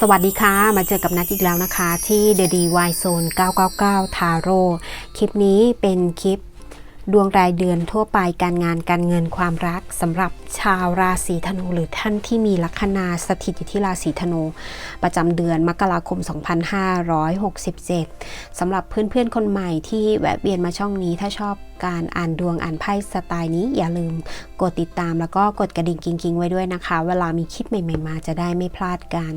สวัสดีค่ะ มาเจอกับนัดอีกแล้วนะคะที่ The DY Zone 999 Taro คลิปนี้เป็นคลิปดวงรายเดือนทั่วไปการงานการเงินความรักสำหรับชาวราศีธนูหรือท่านที่มีลัคนาสถิตอยู่ที่ราศีธนู ประจำเดือนมกราคม 2567สำหรับเพื่อนๆคนใหม่ที่แวะเวียนมาช่องนี้ถ้าชอบการอ่านดวงอ่านไพ่สไตล์นี้อย่าลืมกดติดตามแล้วก็กดกระดิ่งกิ๊งๆไว้ด้วยนะคะ เวลามีคลิปใหม่ๆมาจะได้ไม่พลาดกัน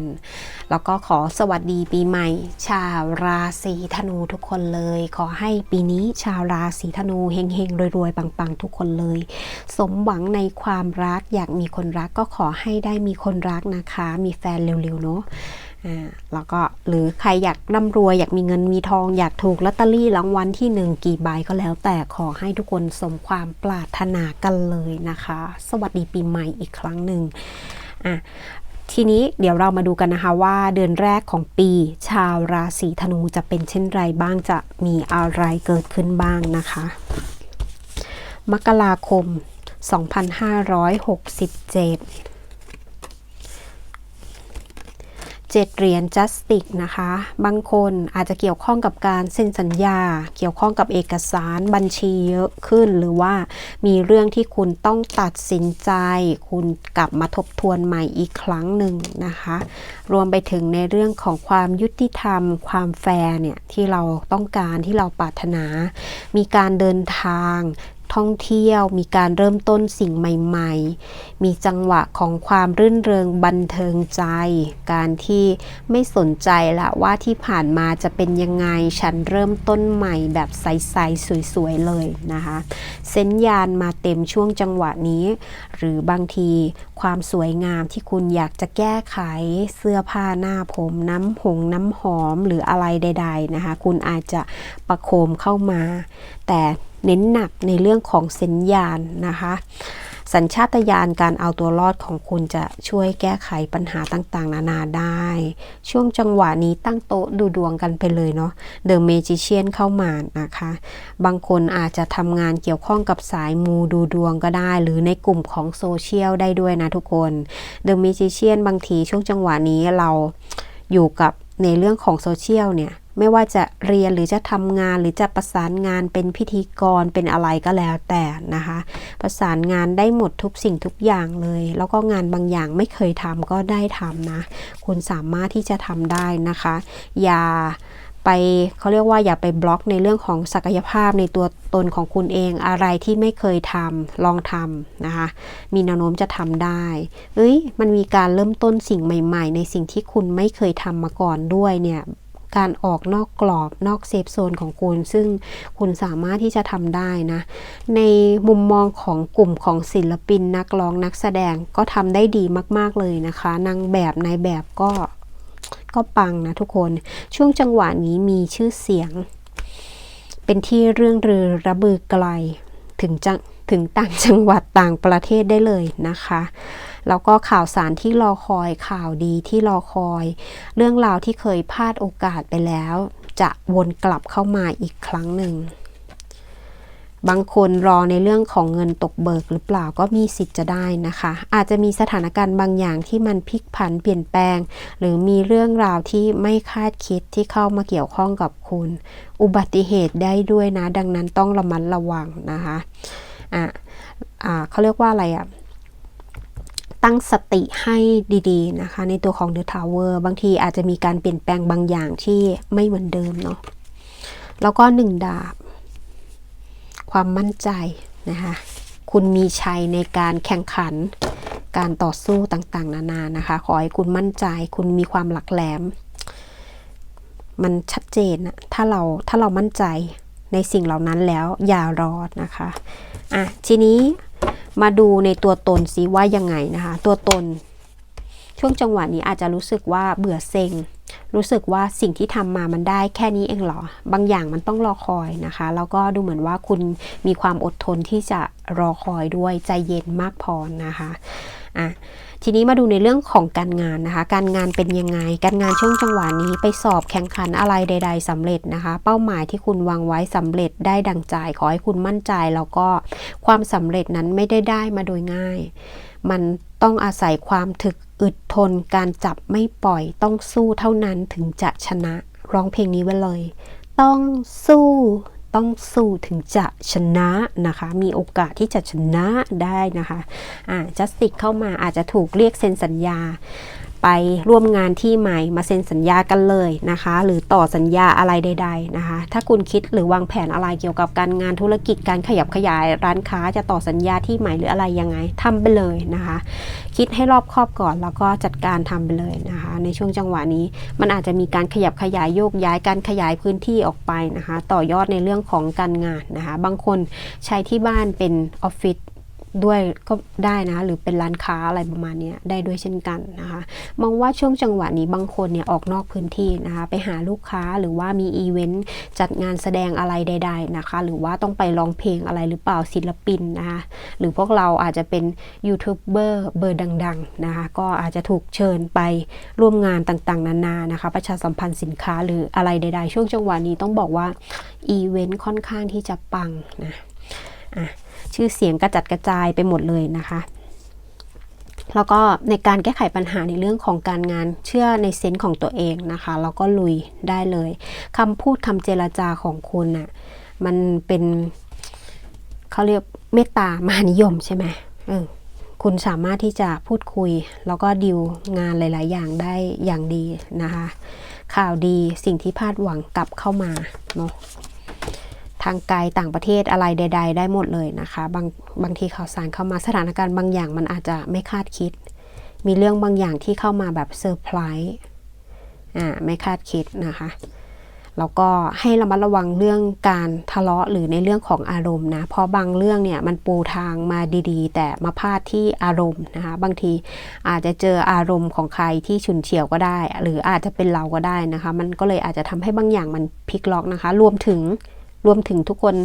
แล้วก็ขอสวัสดีปีใหม่ ชาวราศีธนูทุกคนเลย ขอให้ปีนี้ชาวราศีธนูเฮงๆรวยๆปังๆ ทุกคนเลย สมหวังในความรักอยากมีคนรักก็ขอให้ได้มีคนรักนะคะ มีแฟนเร็วๆเนาะ แล้วก็หรือใครอยากร่ำรวยอยากมีเงินมีทอง อยากถูกลอตเตอรี่รางวัลที่หนึ่งกี่ใบก็แล้ว แต่ขอให้ทุกคนสมความปรารถนากันเลยนะคะ สวัสดีปีใหม่อีกครั้งหนึ่งอะทีนี้เดี๋ยวเรามาดูกันนะคะว่าเดือนแรกของปีชาวราศีธนูจะเป็นเช่นไรบ้างจะมีอะไรเกิดขึ้นบ้างนะคะ มกราคม 2567 เจ็ดเหรียญจัสติกนะคะ บางคนอาจจะเกี่ยวข้องกับการเซ็นสัญญา เกี่ยวข้องกับเอกสารบัญชีเยอะขึ้น หรือว่ามีเรื่องที่คุณต้องตัดสินใจ คุณกลับมาทบทวนใหม่อีกครั้งหนึ่งนะคะ รวมไปถึงในเรื่องของความยุติธรรม ความแฟร์เนี่ยที่เราต้องการที่เราปรารถนา มีการเดินทาง ท่องเที่ยว มีการเริ่มต้นสิ่งใหม่ ๆ มีจังหวะของความรื่นเริงบันเทิงใจ การที่ไม่สนใจละว่าที่ผ่านมาจะเป็นยังไง ฉันเริ่มต้นใหม่แบบใสๆสวยๆเลยนะคะเส้นยานมาเต็มช่วงจังหวะนี้ หรือบางทีความสวยงามที่คุณอยากจะแก้ไขเสื้อผ้าหน้าผมน้ำหงน้ำหอมหรืออะไรใด ๆนะคะ คุณอาจจะประโคมเข้ามา แต่ เน้นหนักในเรื่องของสัญญาณนะคะ สัญชาตญาณการเอาตัวรอดของคุณจะช่วยแก้ไขปัญหาต่างๆ นานาได้ ช่วงจังหวะนี้ตั้งโต๊ะดูดวงกันไปเลยเนาะเดอะเมจิเชียนเข้ามานะคะ บางคนอาจจะทำงานเกี่ยวข้องกับสายมูดูดวงก็ได้ หรือในกลุ่มของโซเชียลได้ด้วยนะทุกคนเดอะเมจิเชียนบางทีช่วงจังหวะนี้เราอยู่กับในเรื่องของโซเชียลเนี่ยไม่ว่าจะเรียนหรือจะทำงานหรือจะประสานงานเป็นพิธีกรเป็นอะไรก็แล้วแต่นะคะ ประสานงานได้หมดทุกสิ่งทุกอย่างเลย แล้วก็งานบางอย่างไม่เคยทำก็ได้ทำนะ คุณสามารถที่จะทำได้นะคะ อย่าไปเขาเรียกว่าอย่าไปบล็อกในเรื่องของศักยภาพในตัวตนของคุณเองอะไรที่ไม่เคยทำลองทำนะคะ มีแนวโน้มจะทำได้เอ้ยมันมีการเริ่มต้นสิ่งใหม่ ๆ ในสิ่งที่คุณไม่เคยทำมาก่อนด้วยเนี่ย การออกนอกกรอบนอกเซฟโซนของคุณ ซึ่งคุณสามารถที่จะทำได้นะ ในมุมมองของกลุ่มของศิลปินนักร้องนักแสดงก็ทำได้ดีมาก ๆ เลยนะคะนางแบบในแบบก็ก็ปังนะทุกคน ช่วงจังหวะนี้มีชื่อเสียง เป็นที่เรื่องรือระบือไกลถึงจังถึงต่างจังหวัดต่างประเทศได้เลยนะคะ แล้วก็ข่าวสารที่รอคอยข่าวดีที่รอคอย เรื่องราวที่เคยพลาดโอกาสไปแล้ว จะวนกลับเข้ามาอีกครั้งหนึ่งบางคนรอในเรื่องของเงินตกเบิกหรือเปล่าก็มีสิทธิ์จะได้นะคะ อาจจะมีสถานการณ์บางอย่างที่มันพลิกผันเปลี่ยนแปลง หรือมีเรื่องราวที่ไม่คาดคิดที่เข้ามาเกี่ยวข้องกับคุณ อุบัติเหตุได้ด้วยนะ ดังนั้นต้องระมัดระวังนะคะอะอ่าเขาเรียกว่าอะไรอะ่ะ ตั้งสติให้ดีๆนะคะ ในตัวของ The Tower บางทีอาจจะมีการเปลี่ยนแปลงบางอย่างที่ไม่เหมือนเดิมเนาะแล้วก็หนึ่งดาบ ความมั่นใจนะคะคุณมีชัยในการแข่งขันการต่อสู้ต่างๆ นานานะคะ ขอให้คุณมั่นใจ คุณมีความหลักแหลม มันชัดเจนนะถ้าเราถ้าเรามั่นใจในสิ่งเหล่านั้นแล้วอย่ารอนะคะ อะ ทีนี้ มาดูในตัวตนซิว่ายังไงนะคะ ตัวตน ช่วงจังหวะนี้อาจจะรู้สึกว่าเบื่อเซ็ง รู้สึกว่าสิ่งที่ทำมามันได้แค่นี้เองเหรอ บางอย่างมันต้องรอคอยนะคะ แล้วก็ดูเหมือนว่าคุณมีความอดทนที่จะรอคอยด้วยใจเย็นมากพอนะคะ อะทีนี้มาดูในเรื่องของการงานนะคะ การงานเป็นยังไง การงานช่วงจังหวะนี้ไปสอบแข่งขันอะไรใด ๆสำเร็จนะคะ เป้าหมายที่คุณวางไว้สำเร็จได้ดังใจ ขอให้คุณมั่นใจแล้วก็ความสำเร็จนั้นไม่ได้ได้มาโดยง่าย มันต้องอาศัยความถึกอึดทน การจับไม่ปล่อย ต้องสู้เท่านั้นถึงจะชนะ ร้องเพลงนี้ไว้เลย ต้องสู้ ต้องสู้ถึงจะชนะนะคะ มีโอกาสที่จะชนะได้นะคะอ่าจัสติกเข้ามาอาจจะถูกเรียกเซ็นสัญญา ไปร่วมงานที่ใหม่มาเซ็นสัญญากันเลยนะคะ หรือต่อสัญญาอะไรใด ๆนะคะ ถ้าคุณคิดหรือวางแผนอะไรเกี่ยวกับการงานธุรกิจการขยับขยายร้านค้าจะต่อสัญญาที่ใหม่หรืออะไรยังไงทำไปเลยนะคะ คิดให้รอบคอบก่อนแล้วก็จัดการทำไปเลยนะคะ ในช่วงจังหวะนี้มันอาจจะมีการขยับขยายโยกย้ายการขยายพื้นที่ออกไปนะคะ ต่อยอดในเรื่องของการงานนะคะ บางคนใช้ที่บ้านเป็นออฟฟิศ ด้วยก็ได้นะ หรือเป็นร้านค้าอะไรประมาณนี้ได้ด้วยเช่นกันนะคะมองว่าช่วงจังหวะนี้บางคนเนี่ยออกนอกพื้นที่นะคะไปหาลูกค้าหรือว่ามีอีเวนต์จัดงานแสดงอะไรใด ๆนะคะ หรือว่าต้องไปร้องเพลงอะไรหรือเปล่าศิลปินนะคะหรือพวกเราอาจจะเป็นยูทูบเบอร์เบอร์ดังๆนะคะก็อาจจะถูกเชิญไปร่วมงานต่างๆ นานานะคะ ประชาสัมพันธ์สินค้าหรืออะไรใด ๆ ช่วงจังหวะนี้ต้องบอกว่าอีเวนต์ค่อนข้างที่จะปังนะอะ ชื่อเสียงกระจัดกระจายไปหมดเลยนะคะแล้วก็ในการแก้ไขปัญหาในเรื่องของการงานเชื่อในเซนส์ของตัวเองนะคะแล้วก็ลุยได้เลยคำพูดคำเจรจาของคุณน่ะมันเป็นเขาเรียกเมตตามหานิยมใช่ไหมเออคุณสามารถที่จะพูดคุย แล้วก็ดิวงานหลาย ๆ อย่างได้อย่างดีนะคะ ข่าวดีสิ่งที่พลาดหวังกลับเข้ามาเนาะ ทางไกลต่างประเทศอะไรใด ๆ ได้หมดเลยนะคะ บางบางทีข่าวสารเข้ามาสถานการณ์บางอย่างมันอาจจะไม่คาดคิด มีเรื่องบางอย่างที่เข้ามาแบบเซอร์ไพรส์อ่าไม่คาดคิดนะคะแล้วก็ให้ระมัดระวังเรื่องการทะเลาะหรือในเรื่องของอารมณ์นะเพราะบางเรื่องเนี่ยมันปูทางมาดีๆ แต่มาพลาดที่อารมณ์นะคะบางทีอาจจะเจออารมณ์ของใครที่ฉุนเฉียวก็ได้ หรืออาจจะเป็นเราก็ได้นะคะ มันก็เลยอาจจะทำให้บางอย่างมันพลิกล็อกนะคะ รวมถึง รวมถึงทุกคน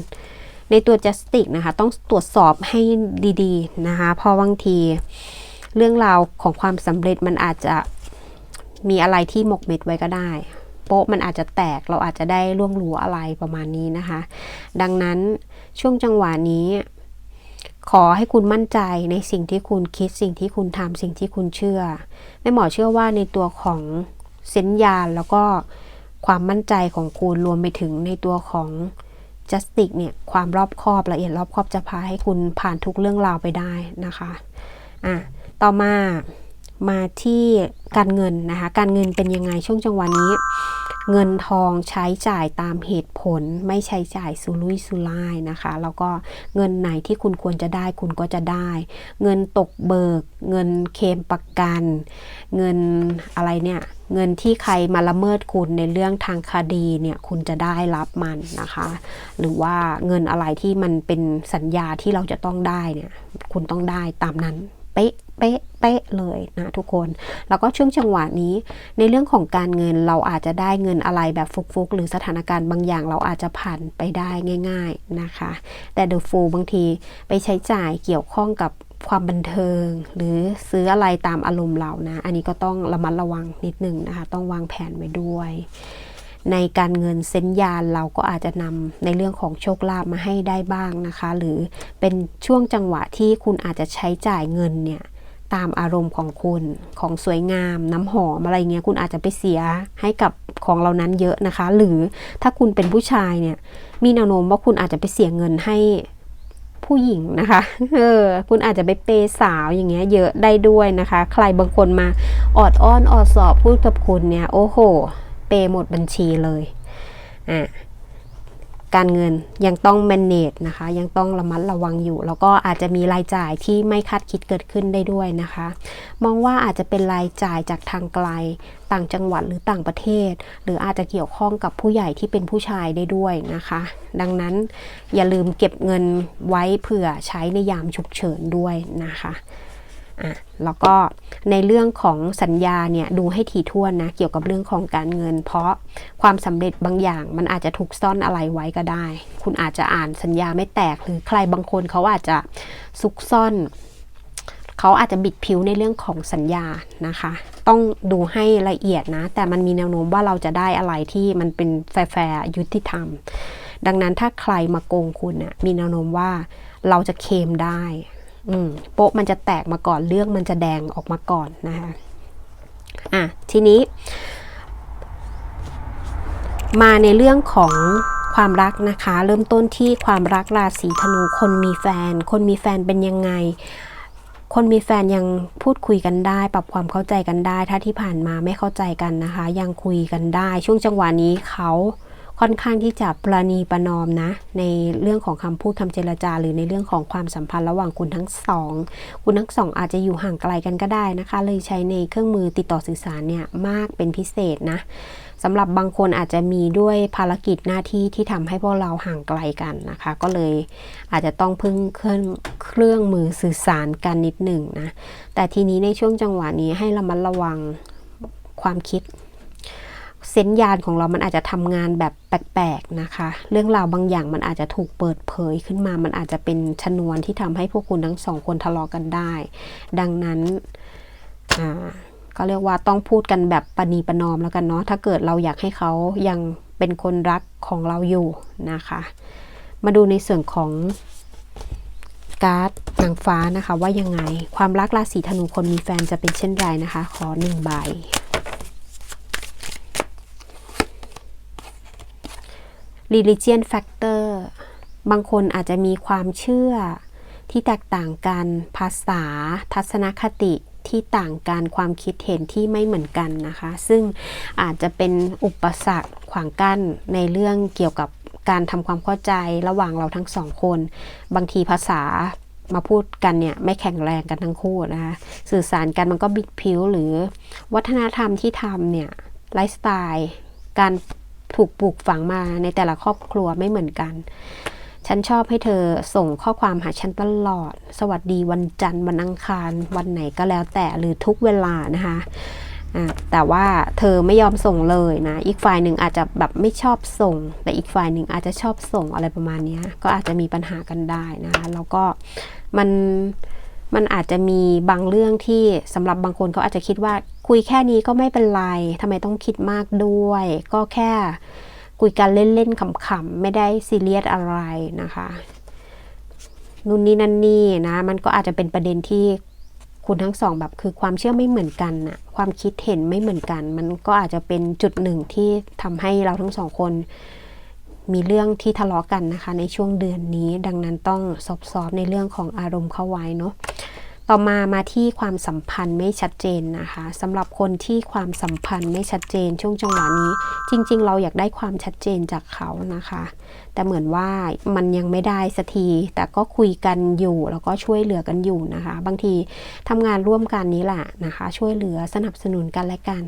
ในตัว Justice นะคะ ต้องตรวจสอบให้ดีๆนะคะเพราะบางที เรื่องราวของความสำเร็จมันอาจจะมีอะไรที่หมกเม็ดไว้ก็ได้โป๊ะมันอาจจะแตกเราอาจจะได้ล่วงรู้อะไรประมาณนี้นะคะ ดังนั้นช่วงจังหวะนี้ ขอให้คุณมั่นใจในสิ่งที่คุณคิดสิ่งที่คุณทำสิ่งที่คุณเชื่อแม่หมอเชื่อว่าในตัวของเซนยานแล้วก็ความมั่นใจของคุณรวมไปถึงในตัวของ justice เนี่ยความรอบคอบละเอียดรอบคอบจะพาให้คุณผ่านทุกเรื่องราวไปได้นะคะอะต่อมา มาที่การเงินนะคะ การเงินเป็นยังไงช่วงจังหวะนี้ เงินทองใช้จ่ายตามเหตุผลไม่ใช้จ่ายสุรุ่ยสุร่ายนะคะ แล้วก็เงินไหนที่คุณควรจะได้คุณก็จะได้ เงินตกเบิก เงินเคมประกัน เงินอะไรเนี่ย เงินที่ใครมาละเมิดคุณในเรื่องทางคดีเนี่ยคุณจะได้รับมันนะคะ หรือว่าเงินอะไรที่มันเป็นสัญญาที่เราจะต้องได้เนี่ยคุณต้องได้ตามนั้น เป๊ะเป๊ะเป๊ะเลยนะทุกคน แล้วก็ช่วงจังหวะนี้ ในเรื่องของการเงินเราอาจจะได้เงินอะไรแบบฟุกๆ หรือสถานการณ์บางอย่างเราอาจจะผ่านไปได้ง่าย ๆนะคะ แต่เดอะฟูบางทีไปใช้จ่ายเกี่ยวข้องกับความบันเทิง หรือซื้ออะไรตามอารมณ์เรานะ อันนี้ก็ต้องระมัดระวังนิดนึงนะคะ ต้องวางแผนไว้ด้วย ในการเงินเส้นยานเราก็อาจจะนำในเรื่องของโชคลาภมาให้ได้บ้างนะคะ หรือเป็นช่วงจังหวะที่คุณอาจจะใช้จ่ายเงินเนี่ยตามอารมณ์ของคุณของสวยงาม น้ำหอมอะไรเงี้ยคุณอาจจะไปเสียให้กับของเรานั้นเยอะนะคะ หรือถ้าคุณเป็นผู้ชายเนี่ยมีแนวโน้มว่าคุณอาจจะไปเสียเงินให้ผู้หญิงนะคะเออคุณอาจจะไปเปย์สาวอย่างเงี้ยเยอะได้ด้วยนะคะ ใครบางคนมาออดอ้อนออดสอบพูดกับคุณเนี่ยโอ้โห เปย์หมดบัญชีเลยอะการเงินยังต้อง manage นะคะ ยังต้องระมัดระวังอยู่ แล้วก็อาจจะมีรายจ่ายที่ไม่คาดคิดเกิดขึ้นได้ด้วยนะคะ มองว่าอาจจะเป็นรายจ่ายจากทางไกลต่างจังหวัดหรือต่างประเทศ หรืออาจจะเกี่ยวข้องกับผู้ใหญ่ที่เป็นผู้ชายได้ด้วยนะคะ ดังนั้นอย่าลืมเก็บเงินไว้เผื่อใช้ในยามฉุกเฉินด้วยนะคะ อะแล้วก็ในเรื่องของสัญญาเนี่ยดูให้ถี่ถ้วนนะเกี่ยวกับเรื่องของการเงิน เพราะความสำเร็จบางอย่าง มันอาจจะถูกซ่อนอะไรไว้ก็ได้ คุณอาจจะอ่านสัญญาไม่แตกหรือใครบางคนเขาอาจจะซุกซ่อนเขาอาจจะบิดผิวในเรื่องของสัญญานะคะ ต้องดูให้ละเอียดนะ แต่มันมีแนวโน้มว่าเราจะได้อะไรที่มันเป็นแฟร์ยุติธรรม ดังนั้นถ้าใครมาโกงคุณน่ะมีแนวโน้มว่าเราจะเคมได้ โป๊ะมันจะแตกมาก่อนเรื่องมันจะแดงออกมาก่อนนะคะอะทีนี้ มาในเรื่องของความรักนะคะ เริ่มต้นที่ความรักราศีธนูคนมีแฟน คนมีแฟนเป็นยังไง คนมีแฟนยังพูดคุยกันได้ ปรับความเข้าใจกันได้ ถ้าที่ผ่านมาไม่เข้าใจกันนะคะ ยังคุยกันได้ ช่วงจังหวะนี้เขา ค่อนข้างที่จะประนีประนอมนะ ในเรื่องของคำพูดคำเจรจา หรือในเรื่องของความสัมพันธ์ระหว่างคุณทั้งสอง คุณทั้งสองอาจจะอยู่ห่างไกลกันก็ได้นะคะ เลยใช้ในเครื่องมือติดต่อสื่อสารเนี่ยมากเป็นพิเศษนะสำหรับบางคนอาจจะมีด้วยภารกิจหน้าที่ที่ทำให้พวกเราห่างไกลกันนะคะ ก็เลยอาจจะต้องพึ่งเครื่องเครื่องมือสื่อสารกันนิดหนึ่งนะ แต่ทีนี้ในช่วงจังหวะนี้ให้ระมัดระวังความคิด เซนส์ญาณของเรามันอาจจะทำงานแบบแปลกๆนะคะ เรื่องราวบางอย่างมันอาจจะถูกเปิดเผยขึ้นมา มันอาจจะเป็นชนวนที่ทำให้พวกคุณทั้งสองคนทะเลาะกันได้ ดังนั้นก็เรียกว่าต้องพูดกันแบบปณีประนอมแล้วกันเนาะ ถ้าเกิดเราอยากให้เขายังเป็นคนรักของเราอยู่นะคะ มาดูในส่วนของการ์ดนางฟ้านะคะว่ายังไง ความรักราศีธนูคนมีแฟนจะเป็นเช่นไรนะคะ ขอหนึ่งใบ religion factor บางคนอาจจะมีความเชื่อที่แตกต่างกัน ภาษา ทัศนคติที่ต่างกัน ความคิดเห็นที่ไม่เหมือนกันนะคะ ซึ่งอาจจะเป็นอุปสรรคขวางกั้นในเรื่องเกี่ยวกับการทำความเข้าใจระหว่างเราทั้งสองคน บางทีภาษามาพูดกันเนี่ยไม่แข็งแรงกันทั้งคู่นะคะ สื่อสารกันมันก็บิดผิวหรือวัฒนธรรมที่ทำเนี่ยไลฟ์สไตล์ การ ถูกปลูกฝังมาในแต่ละครอบครัวไม่เหมือนกัน ฉันชอบให้เธอส่งข้อความหาฉันตลอด สวัสดีวันจันทร์วันอังคาร วันไหนก็แล้วแต่หรือทุกเวลานะคะแต่ว่าเธอไม่ยอมส่งเลยนะ อีกฝ่ายหนึ่งอาจจะแบบไม่ชอบส่ง แต่อีกฝ่ายหนึ่งอาจจะชอบส่งอะไรประมาณนี้ก็อาจจะมีปัญหากันได้นะคะแล้วก็มัน มันอาจจะมีบางเรื่องที่สำหรับบางคนเขาอาจจะคิดว่า คุยแค่นี้ก็ไม่เป็นไรทำไมต้องคิดมากด้วย ก็แค่คุยกันเล่นๆขำๆไม่ได้ซีเรียสอะไรนะคะนู่นนี่นั่นนี่นะมันก็อาจจะเป็นประเด็นที่คุณทั้งสองแบบคือความเชื่อไม่เหมือนกันน่ะความคิดเห็นไม่เหมือนกัน มันก็อาจจะเป็นจุดหนึ่งที่ทำให้เราทั้งสองคน มีเรื่องที่ทะเลาะกันนะคะ ในช่วงเดือนนี้ ดังนั้นต้องสอบสอบในเรื่องของอารมณ์เข้าไว้เนาะต่อมามาที่ความสัมพันธ์ไม่ชัดเจนนะคะสำหรับคนที่ความสัมพันธ์ไม่ชัดเจนช่วงจังหวะนี้ จริง ๆ เราอยากได้ความชัดเจนจากเขานะคะ แต่เหมือนว่ามันยังไม่ได้สักทีแต่ก็คุยกันอยู่แล้วก็ช่วยเหลือกันอยู่นะคะ บางทีทำงานร่วมกันนี้แหละนะคะ ช่วยเหลือสนับสนุนกันและกัน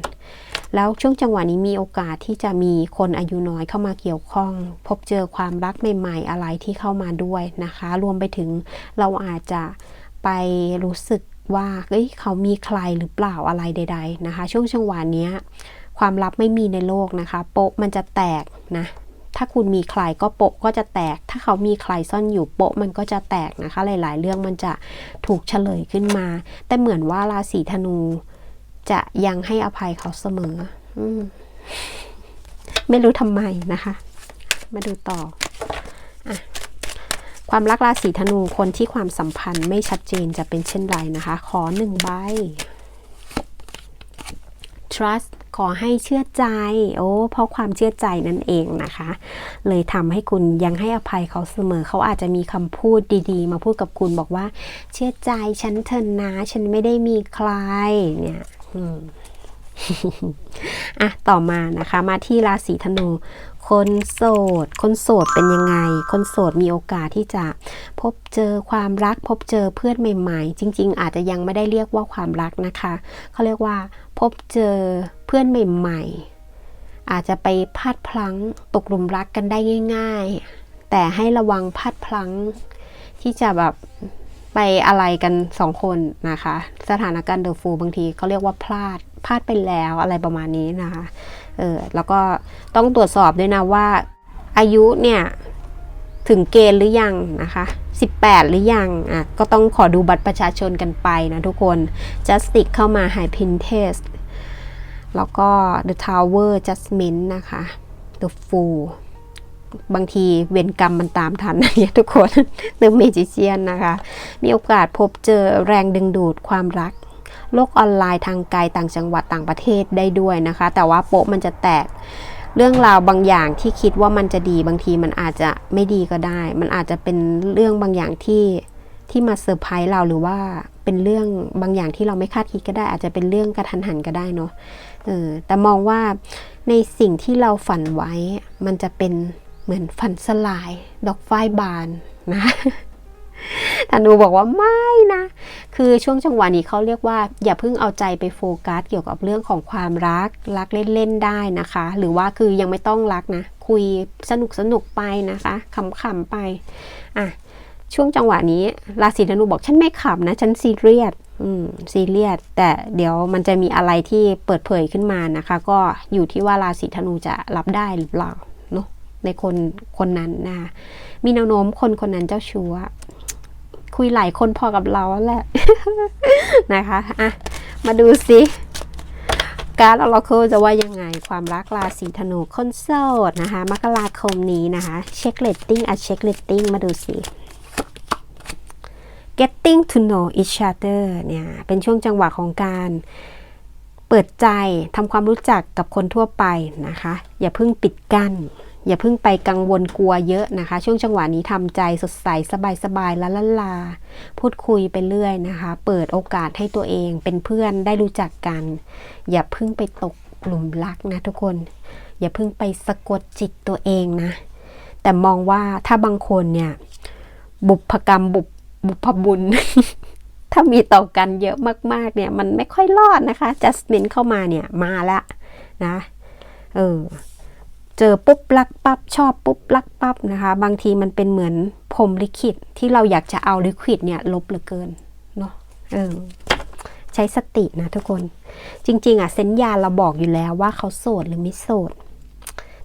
แล้วช่วงจังหวะนี้มีโอกาสที่จะมีคนอายุน้อยเข้ามาเกี่ยวข้อง พบเจอความรักใหม่ ๆ อะไรที่เข้ามาด้วยนะคะ รวมไปถึงเราอาจจะไปรู้สึกว่าเฮ้ยเขามีใครหรือเปล่าอะไรใด ๆนะคะ ช่วงจังหวะนี้ความลับไม่มีในโลกนะคะ โป๊ะมันจะแตกนะถ้าคุณมีใครก็โปะก็จะแตก ถ้าเขามีใครซ่อนอยู่โปะมันก็จะแตกนะคะ หลาย ๆ เรื่องมันจะถูกเฉลยขึ้นมา แต่เหมือนว่าราศีธนู จะยังให้อภัยเขาเสมออมไม่รู้ทำไมนะคะ มาดูต่ออะความรักราศีธนูคนที่ความสัมพันธ์ไม่ชัดเจนจะเป็นเช่นไรนะคะ ขอหนึ่งใบ trust ขอให้เชื่อใจ โอ้เพราะความเชื่อใจนั่นเองนะคะ เลยทำให้คุณยังให้อภัยเขาเสมอ เขาอาจจะมีคำพูดดีๆ มาพูดกับคุณบอกว่า เชื่อใจฉันเถอะนะ ฉันไม่ได้มีใครเนี่ย อะ ต่อมานะคะ มาที่ราศีธนู คนโสด คนโสดเป็นยังไง คนโสดมีโอกาสที่จะพบเจอความรัก พบเจอเพื่อนใหม่ ๆ จริง ๆ อาจจะยังไม่ได้เรียกว่าความรักนะคะ เขาเรียกว่า พบเจอเพื่อนใหม่ ๆ อาจจะไปพลาดพลั้งตกหลุมรักกันได้ง่าย ๆ แต่ให้ระวังพลาดพลั้งที่จะแบบ ไปอะไรกันสองคนนะคะ สถานการณ์เดอะฟูบางทีเขาเรียกว่าพลาดพลาดไปแล้วอะไรประมาณนี้นะคะเออแล้วก็ต้องตรวจสอบด้วยนะว่า อายุเนี่ยถึงเกณฑ์หรือยังนะคะ 18 หรือยังอะก็ต้องขอดูบัตรประชาชนกันไปนะทุกคน Justic เข้ามา High Pinterest แล้วก็ The Tower Judgment นะคะ The Fool บางทีเวรกรรมมันตามทันเนี่ยทุกคนเรื่องเมจิเชียนนะคะ มีโอกาสพบเจอแรงดึงดูดความรัก โลกออนไลน์ทางไกลต่างจังหวัดต่างประเทศได้ด้วยนะคะ แต่ว่าโป๊ะมันจะแตกเรื่องราวบางอย่างที่คิดว่ามันจะดีบางทีมันอาจจะไม่ดีก็ได้ มันอาจจะเป็นเรื่องบางอย่างที่ที่มาเซอร์ไพรส์เราหรือว่าเป็นเรื่องบางอย่างที่เราไม่คาดคิดก็ได้ อาจจะเป็นเรื่องกระทันหันก็ได้เนาะเออแต่มองว่าในสิ่งที่เราฝันไว้มันจะเป็น เหมือนฝันสลาย ดอกฝ้ายบานนะธนูบอกว่าไม่นะ คือช่วงจังหวะนี้เขาเรียกว่า อย่าเพิ่งเอาใจไปโฟกัส เกี่ยวกับเรื่องของความรัก รักเล่นๆได้นะคะ หรือว่าคือยังไม่ต้องรักนะ คุยสนุกสนุกๆไปนะคะขำๆไป อะ ช่วงจังหวะนี้ ราศีธนูบอกฉันไม่ขำนะ ฉันซีเรียส อืม ซีเรียส แต่เดี๋ยวมันจะมีอะไรที่เปิดเผยขึ้นมานะคะ ก็อยู่ที่ว่าราศีธนูจะรับได้หรือเปล่า ในคนคนนั้นนะคะมีแนวโน้มคนคนนั้นเจ้าชู้คุยหลายคนพอกับเราแหละนะคะอะมาดูสิการออร์เคิลจะว่ายังไงความรักราศีธนูคนโสดนะคะมกราคมนี้นะคะเช็คเลตติ้งอะเช็คเลตติ้งมาดูสิ getting to know each other เนี่ย เป็นช่วงจังหวะของการเปิดใจทำความรู้จักกับคนทั่วไปนะคะ อย่าเพิ่งปิดกั้น อย่าเพิ่งไปกังวลกลัวเยอะนะคะ ช่วงจังหวะนี้ทำใจสดใสสบายๆละละลา พูดคุยไปเรื่อยนะคะ เปิดโอกาสให้ตัวเองเป็นเพื่อนได้รู้จักกัน อย่าเพิ่งไปตกหลุมรักนะทุกคน อย่าเพิ่งไปสะกดจิตตัวเองนะ แต่มองว่าถ้าบางคนเนี่ย บุพกรรมบุพบุพบุญ ถ้ามีต่อกันเยอะมากๆเนี่ย มันไม่ค่อยรอดนะคะจัสมินเข้ามาเนี่ยมาละนะ เออ เจอปุ๊บรักปั๊บชอบปุ๊บรักปั๊บนะคะ บางทีมันเป็นเหมือนพรมลิขิตที่เราอยากจะเอาลิควิดเนี่ยลบเหลือเกินเนาะเออใช้สตินะทุกคน จริง ๆ อะเซนยาเราบอกอยู่แล้วว่าเขาโสดหรือไม่โสด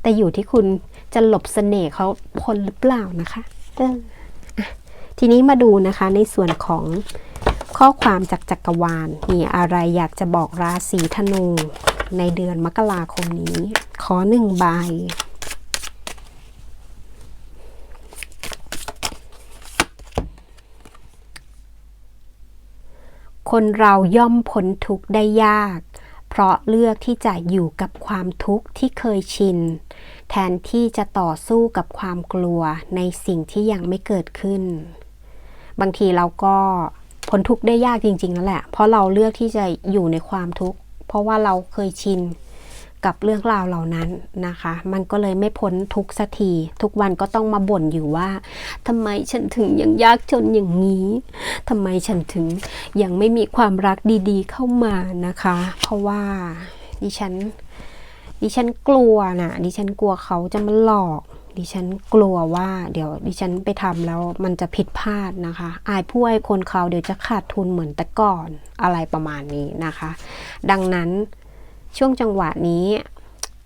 แต่อยู่ที่คุณจะหลบเสน่ห์เขาคนหรือเปล่านะคะเออทีนี้มาดูนะคะในส่วนของข้อความจากจักรวาลมีอะไรอยากจะบอกราศีธนู ในเดือนมกราคมนี้ ขอหนึ่งใบ คนเราย่อมพ้นทุกข์ได้ยาก เพราะเลือกที่จะอยู่กับความทุกข์ที่เคยชิน แทนที่จะต่อสู้กับความกลัวในสิ่งที่ยังไม่เกิดขึ้น บางทีเราก็พ้นทุกข์ได้ยากจริงๆนั่นแหละ เพราะเราเลือกที่จะอยู่ในความทุกข์ เพราะว่าเราเคยชินกับเรื่องราวเหล่านั้นนะคะ มันก็เลยไม่พ้นทุกสักที ทุกวันก็ต้องมาบ่นอยู่ว่าทำไมฉันถึงยังยากจนอย่างนี้ทำไมฉันถึงยังไม่มีความรักดีๆ เข้ามานะคะ เพราะว่าดิฉันดิฉันกลัวนะดิฉันกลัวเขาจะมาหลอก ดิฉันกลัวว่าเดี๋ยวดิฉันไปทำแล้วมันจะผิดพลาดนะคะ อายผู้ให้คนเขาเดี๋ยวจะขาดทุนเหมือนแต่ก่อนอะไรประมาณนี้นะคะ ดังนั้นช่วงจังหวะนี้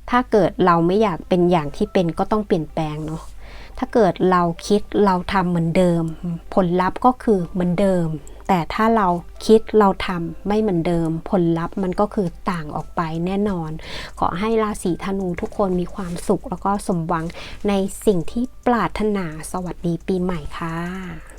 ถ้าเกิดเราไม่อยากเป็นอย่างที่เป็นก็ต้องเปลี่ยนแปลงเนาะถ้าเกิดเราคิดเราทำเหมือนเดิม ผลลัพธ์ก็คือเหมือนเดิม แต่ถ้าเราคิดเราทำไม่เหมือนเดิม ผลลัพธ์มันก็คือต่างออกไปแน่นอน ขอให้ราศีธนูทุกคนมีความสุขแล้วก็สมหวังในสิ่งที่ปรารถนาสวัสดีปีใหม่ค่ะ